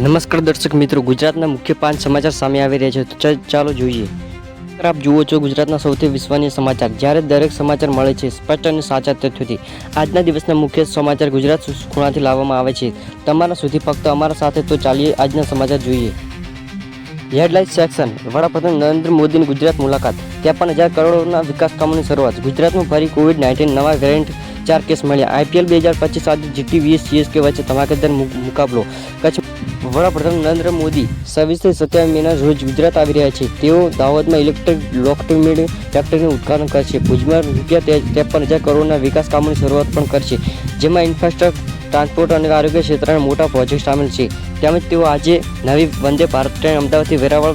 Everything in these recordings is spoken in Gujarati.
નમસ્કાર દર્શક મિત્રો, ગુજરાતના મુખ્ય પાંચ સમાચાર સામે આવી રહ્યા છે. તો ચાલો જોઈએ. આપ જુઓ છો ગુજરાતના સૌથી વિશ્વનીય સમાચાર. જ્યારે દરેક સમાચાર મળે છે, સ્પષ્ટ અને સાચા તથ્યોથી. આજના દિવસના મુખ્ય સમાચાર ગુજરાત ખૂણાથી લાવવામાં આવે છે. તમારા સુધી ફક્ત અમારા સાથે તો ચાલીએ, આજના સમાચાર જોઈએ. Headline section. વડાપ્રધાન નરેન્દ્ર મોદીની ગુજરાત મુલાકાત. ત્યાં પણ હજાર કરોડના વિકાસ કામોની શરૂઆત. ગુજરાતમાં ફરી કોવિડ નાઇન્ટીન નવા વેરિયન્ટ ચાર કેસ મળ્યા. આઈપીએલ બે હજાર પચીસ આજે જીટીવીએસ સીએસકે વચ્ચે ધમાકેદાર મુકાબલો. કચ્છ વડાપ્રધાન નરેન્દ્ર મોદી સવીસથી સત્યાવીસ મેના રોજ ગુજરાત આવી રહ્યા છે. તેઓ દાહોદમાં ઇલેક્ટ્રિક લોકોમોટિવ ફેક્ટરીનું ઉદઘાટન કરશે. ભુજમાં રૂપિયા ત્રેપન હજાર કરોડના વિકાસ કામોની શરૂઆત પણ કરશે. જેમાં ઇન્ફ્રાસ્ટ્રક્ચર, ટ્રાન્સપોર્ટ અને આરોગ્ય ક્ષેત્રના મોટા પ્રોજેક્ટ સામેલ છે. તેમજ તેઓ આજે નવી વંદે ભારત ટ્રેન અમદાવાદથી વેરાવળ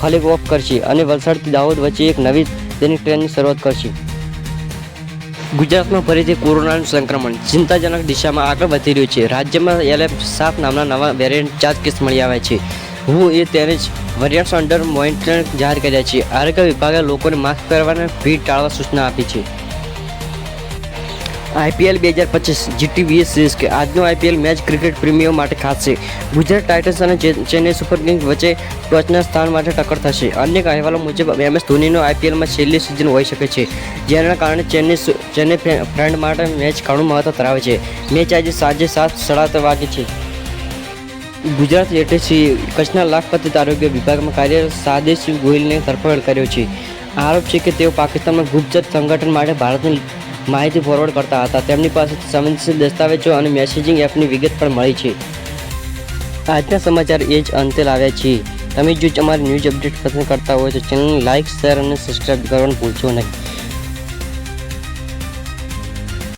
ફ્લેગ ઓફ કરશે અને વલસાડથી દાહોદ વચ્ચે એક નવી દૈનિક ટ્રેનની શરૂઆત કરશે. ગુજરાતમાં ફરીથી કોરોનાનું સંક્રમણ. ચિંતાજનક દિશામાં આગળ વધી રહ્યું છે. રાજ્યમાં એલએફ સાત નામના નવા વેરિયન્ટ ચાર કેસ મળી આવ્યા છે. હું એ તેને જ વેરિયન્ટ્સ અંડર મોનિટરિંગ જાહેર કર્યા છે. આરોગ્ય વિભાગે લોકોને માસ્ક પહેરવાને ભીડ ટાળવા સૂચના આપી છે. આઈપીએલ બે હજાર પચીસ જીટી વીએસ કે આજનો આઈપીએલ મેચ ક્રિકેટ પ્રેમીઓ માટે ખાસ છે. ગુજરાત ટાઇટન્સ અને ચેન્નઈ સુપર કિંગ્સ વચ્ચે ટોચના સ્થાન માટે ટક્કર થશે. અન્ય અહેવાલો મુજબ એમએસ ધોનીનો આઈપીએલમાં છેલ્લી સિઝન હોઈ શકે છે, જેના કારણે ચેન્નઈ ચેન્નઈ ફ્રેન્ડ માટે મેચ ઘણું મહત્વ ધરાવે છે. મેચ આજે સાંજે સાત સાડા વાગે છે. ગુજરાત એટીસી કચ્છના લાખપતિ આરોગ્ય વિભાગમાં કાર્યરત સાદેશ ગોહિલને ધરપકડ કર્યો છે. આરોપ છે કે તેઓ પાકિસ્તાનમાં ગુપ્તચર સંગઠન માટે ભારતની માહિતી ફોરવર્ડ કરતા હતા. તેમની પાસેથી સંવેદનશીલ દસ્તાવેજો અને મેસેજિંગ એપની વિગત પણ મળી છે. આજના સમાચાર એ જ અંતે લાવ્યા છીએ. તમે જો અમારી ન્યૂઝ અપડેટ પસંદ કરતા હોય તો ચેનલને લાઇક શેર અને સબસ્ક્રાઇબ કરવાનું ભૂલશો નહીં.